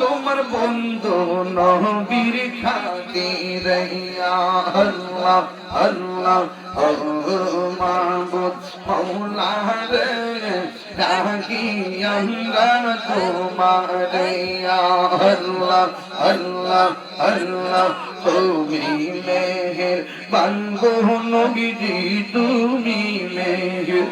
তোমার বন্ধু নবীর খাতির আল্লাহ আল্লাহ আমরা তোমার আল্লাহ আল্লাহ আল্লাহ। তুমি মেহের বানবো নবীজি তুমি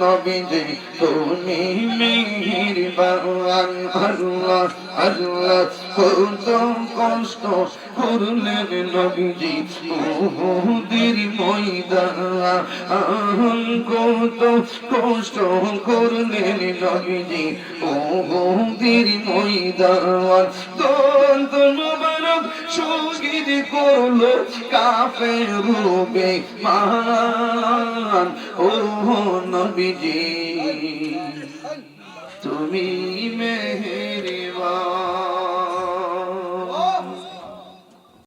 নবীজি, তুমি মিহির বান আল্লাহ আল্লাহ কত কষ্ট করলেন নবীজি ওহুদের ময়দান কত কষ্ট করলেন নবীজি ওহুদের ময়দান মুবারক শহীদ করল কাফের রূপে মান। ও নবীজি তুমি মেহেরবান